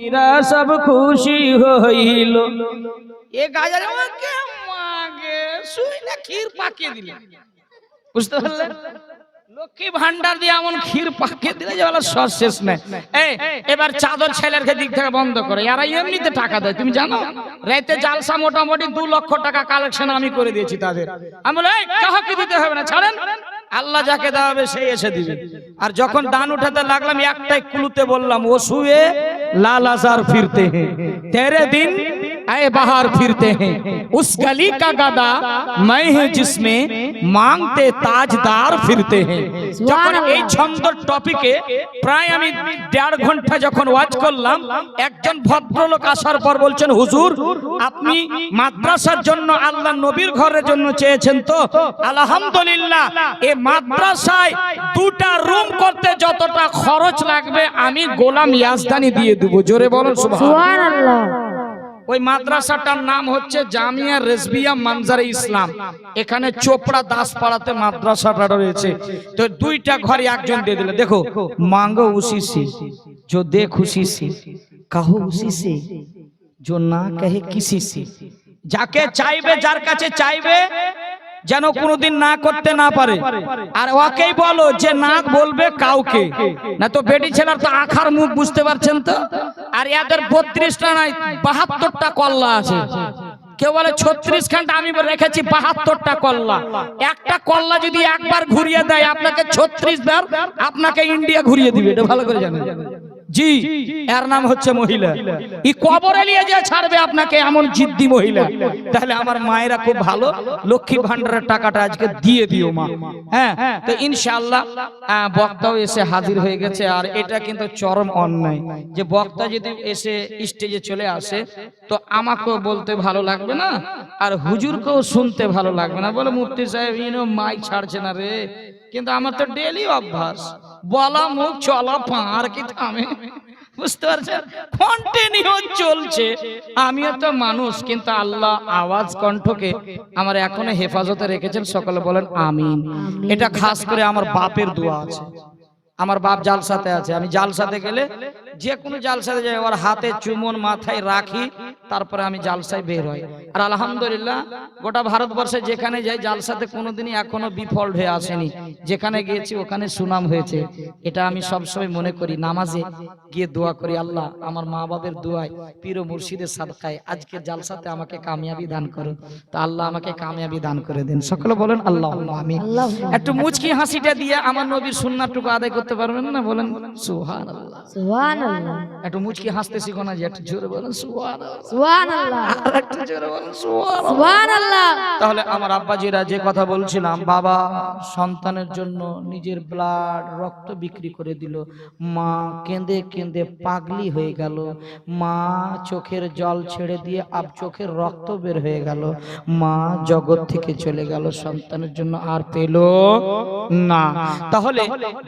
এরা সব খুশি হইল। এ গাজার আমাকে মাগে শুই না ক্ষীর পাকিয়ে দিলে। বুঝতে পারলে লক্ষ্মী ভান্ডার দিয়ে এমন ক্ষীর পাকিয়ে দিলে যে সর শেষ নেই। এবার চাদর ছেলের দিক থেকে বন্ধ করে। এরা এমনিতে টাকা দেয়, তুমি জানো? রাতে জালসা মোটামুটি দু লক্ষ টাকা কালেকশন আমি করে দিয়েছি তাদের। আমি বলে কাহাকে দিতে হবে না? ছাড়েন। আল্লাহ যাকে দাঁড়াবে সেই এসে দিবে। আর যখন ডান উঠাতে লাগলাম, একটাই কুলুতে বললাম ও শুয়ে লাল আজার ফিরতে তেরে দিন आए बाहर फिरते हैं उस गली का गदा मैं है जिसमें मांगते ताजदार फिरते हैं যখন এই ছন্দ টপিকে প্রায় আমি দেড় ঘন্টা যখন ওয়াজ করলাম একজন ভদ্রলোক আসার পর বলছেন হুজুর আপনি মাদ্রাসার জন্য আল্লাহ নবীর ঘরের জন্য চেয়েছেন তো আলহামদুলিল্লাহ এই মাদ্রাসায় দুটা রুম করতে যতটা খরচ লাগবে আমি গোলাম ইয়াজদানি দিয়ে দেবো জোরে বলুন সুবহান সুবহানাল্লাহ ওই মাদ্রাসাটার নাম হচ্ছে জামিয়া রেজবিয়া মানজারে ইসলাম এখানে চোপড়া দাসপাড়াতে মাদ্রাসাটা রয়েছে তো দুইটা ঘরে একজন দিয়ে দিলে দেখো মাঙ্গো উসি সে जो दे खुशी से कहो उसी से जो না কহে কিসি সে যাকে চাইবে যার কাছে চাইবে যেন কোনোদিন না করতে না পারে। আর ওকেই বলো যে না বলবে কাউকে। না তো বেটি ছেলের তো আখার মুখ বুঝতে পারছেন তো? আর এদের বত্রিশটা নাই বাহাত্তরটা কল্লা আছে। কেউ বলে ছত্রিশ খানটা আমি রেখেছি বাহাত্তরটা কল্লা। একটা কল্লা যদি একবার ঘুরিয়ে দেয় আপনাকে ছত্রিশ বার আপনাকে ইন্ডিয়া ঘুরিয়ে দিবে। এটা ভালো করে জানেন। জি, এর নাম হচ্ছে মহিলা। ই কবরে নিয়ে যে ছাড়বে আপনাকে এমন জিদ্দি মহিলা। তাহলে আমার মায়েরা খুব ভালো। লক্ষ্মী ভান্ডারের টাকাটা আজকে দিয়ে দিও মা। হ্যাঁ তো ইনশাআল্লাহ বক্তাও এসে হাজির হয়ে গেছে। আর এটা কিন্তু চরম অন্যায়। যে বক্তা যদি এসে স্টেজে চলে আসে, তো আমাকেও বলতে ভালো লাগবে না। আর হুজুরকেও শুনতে ভালো লাগবে না। বলে, মুফতি সাহেব, ইনো মাইক ছাড়ছে না রে। কিন্তু আমার তো ডেলি অভ্যাস। বলা মুখ, চলা পার কি থামে? বুঝতে পারছেন? কন্টিনিউ চলছে। আমিও তো মানুষ, কিন্তু আল্লাহ আওয়াজ কণ্ঠকে আমার এখনও হেফাজতে রেখেছেন। সকলে বলেন, আমিন। এটা খাস করে আমার বাপের দোয়া আছে। আমার বাপ জালসাতে আছে। আমি জালসাতে গেলে যে কোনো জালসাতে যাই ওর হাতে চুমন মাথায় রাখি তারপরে আমি জালসায় বের হই। আর আলহামদুলিল্লাহ গোটা ভারতবর্ষে যেখানে যাই জালসাতে কোনোদিনই এখনও বিফল হয়ে আসেনি। যেখানে গিয়েছি ওখানে সুনাম হয়েছে। এটা আমি সবসময় মনে করি নামাজে গিয়ে দোয়া করি আল্লাহ আমার মা বাবের দোয়ায় পীর ও মুর্শিদের সাদকায় আজকে জালসাতে আমাকে কামিয়াবি দান করুন তা আল্লাহ আমাকে কামিয়াবি দান করে দেন। সকলে বলেন আল্লাহ আমি একটু মুচকি হাসিটা দিয়ে আমার নবীর সুন্নাতটুকু আদায় করতে পারবেন না? বলেন সুবহানাল্লাহ। একটু মুচকি হাসতে শিখো না যে একটু জোরে বলেন একটু জোরে সুবহানাল্লাহ। তাহলে আমার আব্বাজিরা যে কথা বলছিলাম বাবা সন্তানের জন্য নিজের ব্লাড রক্ত বিক্রি করে দিল। মা কেঁদে কেঁদে পাগলি হয়ে গেল। মা চোখের জল ছেড়ে দিয়ে আব চোখের রক্ত বের হয়ে গেল। মা জগৎ থেকে চলে গেল। সন্তানের জন্য আর পেল না। তাহলে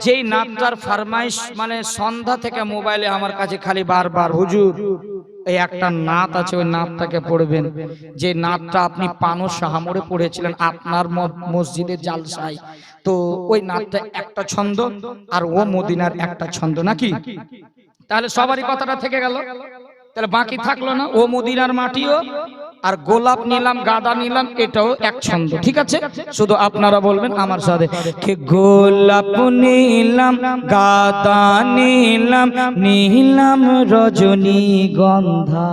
যেই নামটার ফারমাইশ মানে সন্ধ্যা থেকে মোবাইলে আমার কাছে খালি বারবার, হুজুর, এই একটা নাত আছে, ওই নাতটাকে পড়বেন। যে নাতটা আপনি পানো সাহামরে পড়েছিলেন আপনার মসজিদের জালসায়, তো ওই নাতটা একটা ছন্দ আর ও মদিনার একটা ছন্দ, নাকি? তাহলে সবারই কথাটা থেকে গেল। তাহলে বাকি থাকল না, ও মদিনার মাটিও আর গোলাপ নিলাম, গাদা নিলাম, এটাও এক ছন্দ, ঠিক আছে? শুধু আপনারা বলবেন আমার সাথে। গোলাপ নিলাম, গাদা নিলাম নিলাম রজনী গন্ধা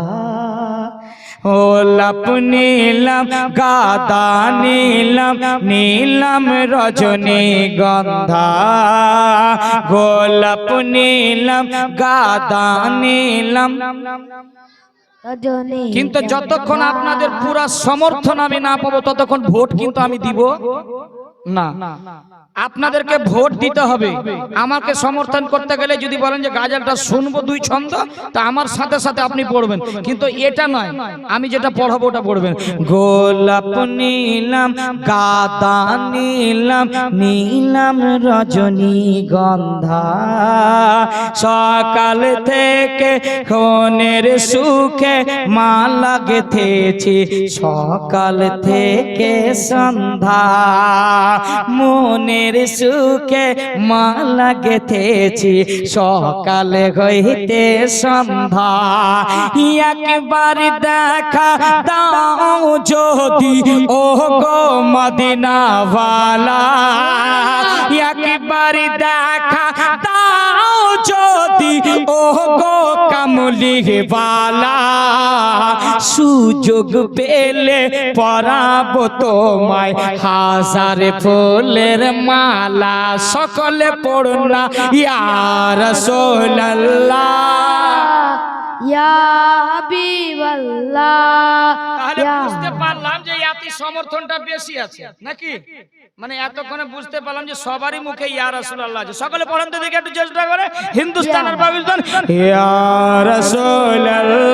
গোলাপ নিলাম, গাদা নিলাম নিলাম রজনী গন্ধা গোলাপ নিলাম, গাদা নিলাম কিন্তু যতক্ষণ আপনাদের পুরা সমর্থন আমি না পাবো ততক্ষণ ভোট কিন্তু আমি দিব। না। আপনাদেরকে ভোট দিতে হবে। আমাকে সমর্থন করতে গেলে যদি বলেন যে গাজালটা শুনব দুই ছন্দ তা আমার সাথে সাথে আপনি পড়বেন। কিন্তু এটা নয় আমি যেটা পড়াবো ওটা পড়বেন। গোলাপ নিলাম গাদা নিলাম নিলাম রজনী গন্ধা। সকাল থেকে খনের সুখে মালা গেথেছি সকাল থেকে সন্ধ্যা। মনের সুখে মালা গেথেছি সকাল হইতে সন্ধ্যা। একবার দেখা দাও যদি ও গো মদিনাওয়ালা। একবার দেখা দাও ও গো কামলিওয়ালা সুযোগ পেলে পরাব তোমায়। হাজার ফুলের মালা সকলে পড়না ইয়ার ইয়া হাবিবাল্লাহ তাহলে বুঝতে পারলাম যে ইয়াতি সমর্থনটা বেশি আছে নাকি? মানে এতক্ষণে বুঝতে পারলাম যে সবারই মুখে ইয়া রাসূলুল্লাহ আছে। সকলে পড়েন তো দেখে একটু চেষ্টা করে। হিন্দুস্তান আর পাকিস্তান ইয়া রাসূলুল্লাহ।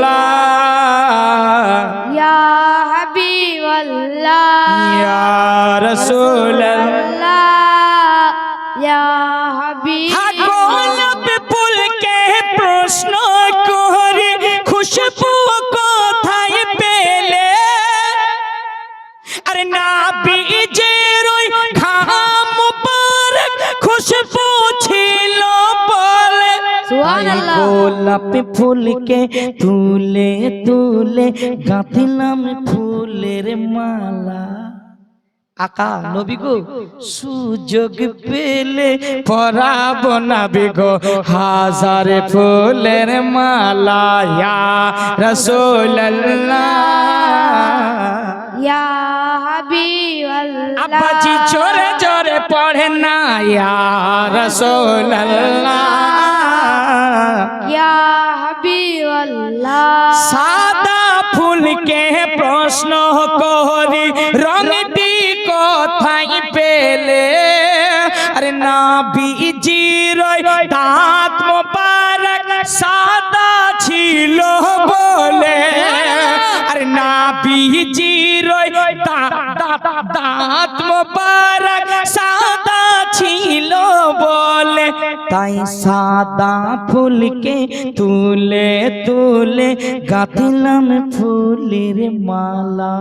গোলাপ ফুলকে তুলে তুলে গাঁথিলাম ফুলের মালা। আকা নবী গো সুযোগ পেলে পরাব না গো হাজার ফুলের মালা ইয়া রাসূলুল্লাহ। ইয়া হাবিবাল্লাহ আব্বাজি জোরে জোরে পড়ে না ইয়া রাসূলুল্লাহ ইয়া হাবিবাল্লাহ সাদা ফুলকে প্রশ্ন করি রংটি কোথায় তাই সাদা ফুলকে তুলে তুলে গাঁথলাম ফুলের মালা।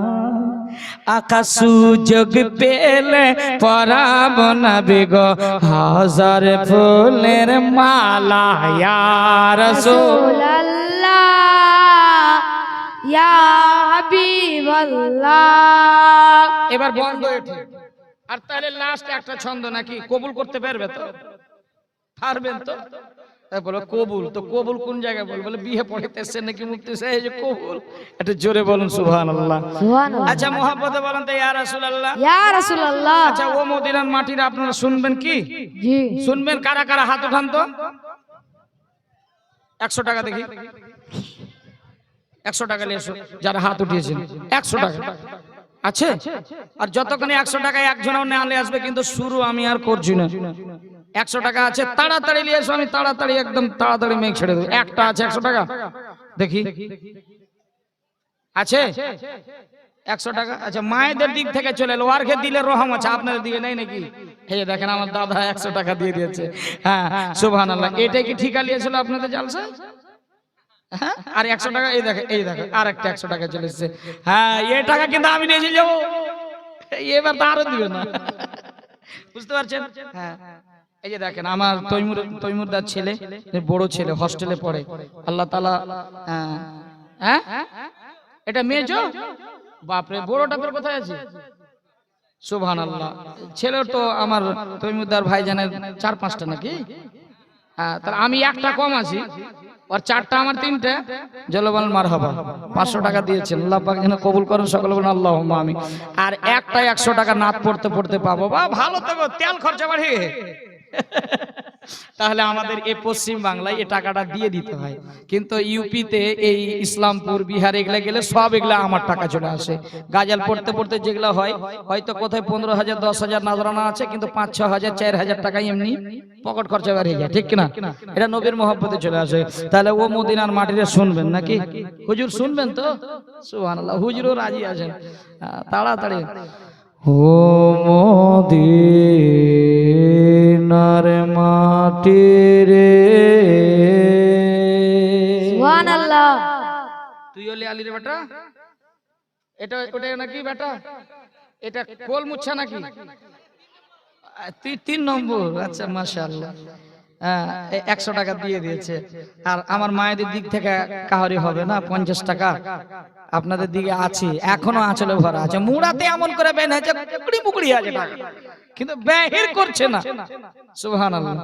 আকাশ সুযোগ পেলে পরাব না বেগো হাজার ফুলের মালা ইয়ার ইয়া হাবিবাল্লাহ। এবার বন্ধ আর তাহলে লাস্ট একটা ছন্দ নাকি? কবুল করতে পারবে তো? পারবেন তো? বলো কবুল। তো কবুল কোন জায়গায় বল? বলে বিয়ে পড়াইতেছে নাকি মুক্তি যে কবুল। একটু জোরে বলুন সুবহানাল্লাহ। সুবহানাল্লাহ। আচ্ছা মোহাম্মতে বলেন তো ইয়া রাসূলুল্লাহ। ইয়া রাসূলুল্লাহ। আচ্ছা ও মদিনার মাটির আপনারা শুনবেন কি? শুনবেন কারা কারা হাত উঠান তো? একশো টাকা দেখি। একশো টাকা নিয়ে এসো যারা হাত উঠিয়েছেন। একশো টাকা। আছে? আর যতক্ষণে একশো টাকায় একজনও নেওয়ালে আসবে কিন্তু শুরু আমি আর করছি না। একশো টাকা আছে তাড়াতাড়ি নিয়ে এসো আমি তাড়াতাড়ি একদম তাড়াতাড়ি মেঘ ছেড়ে দেবো। একটা আছে একশো টাকা। দেখি। আছে? একশো টাকা? আচ্ছা মায়েদের দিক থেকে চলে এলো। ওয়ার্কে দিলে রহম আছে আপনাদের দিকে নেই নাকি? এই দেখেন আমার দাদা একশো টাকা দিয়ে দিয়েছে। হ্যাঁ সুবহান আল্লাহ এটাই কি ঠিকা নিয়েছিল আপনাদের জালসা? হ্যাঁ আর একশো টাকা এই দেখে এই দেখে আর একটা একশো টাকা চলে এসেছে। হ্যাঁ এ টাকা কিন্তু আমি নিয়েছি যাব। এবার তো আরও দিবে না। বুঝতে পারছেন? হ্যাঁ। এই যে দেখেন আমার তৈমুর তৈমুরদার ছেলে বড় ছেলে হস্টেলে পড়ে। আল্লাহ তালা হ্যাঁ? এটা মেজ বাপরে বড়টা তোর কোথায় আছে? সুবহান আল্লাহ ছেলের তো আমার তৈমুদ্দার ভাইজানের চার পাঁচটা নাকি? হ্যাঁ তাহলে আমি একটা কম আছি। আর চারটা আমার তিনটে। জলবান মার হবা পাঁচশো টাকা দিয়েছেন। আল্লাহ পাক যেন কবুল করেন সকলে বলেন আল্লাহ আমি আর একটা একশো টাকা নাত পড়তে পড়তে পাবো। বা ভালো তো তেল খরচা বাড়ে। তাহলে আমাদের এই পশ্চিম বাংলায় এই টাকাটা দিয়ে দিতে হয়। কিন্তু ইউপিতে এই ইসলামপুর বিহার এগুলা গেলে সব এগুলা আমার টাকা চলে আসে। গাজাল পড়তে পড়তে যেগুলো হয় হয়তো কোথায় পনেরো হাজার দশ হাজার নাজরানা আছে কিন্তু পাঁচ ছ হাজার চার হাজার টাকা এমনি পকেট খরচা বেরিয়ে যায় ঠিক কিনা? এটা নবীর মহব্বতে চলে আসে। তাহলে ও মদিনার মাটিরে শুনবেন নাকি? হুজুর শুনবেন তো? সুবহানাল্লাহ হুজুরও রাজি আছেন। তাড়াতাড়ি। ও মদিনার তুই তিন নম্বর। আচ্ছা মাশাআল্লাহ। হ্যাঁ একশো টাকা দিয়ে দিয়েছে। আর আমার মায়েদের দিক থেকে কাহারি হবে না? পঞ্চাশ টাকা। আপনাদের দিকে আছি। এখনও আঁচলে ভরা আছে। মুড়াতে এমন করে বেন কুকড়ি মুকড়ি আছে টাকা। কিন্তু বেহির করছে না। সুবহানাল্লাহ।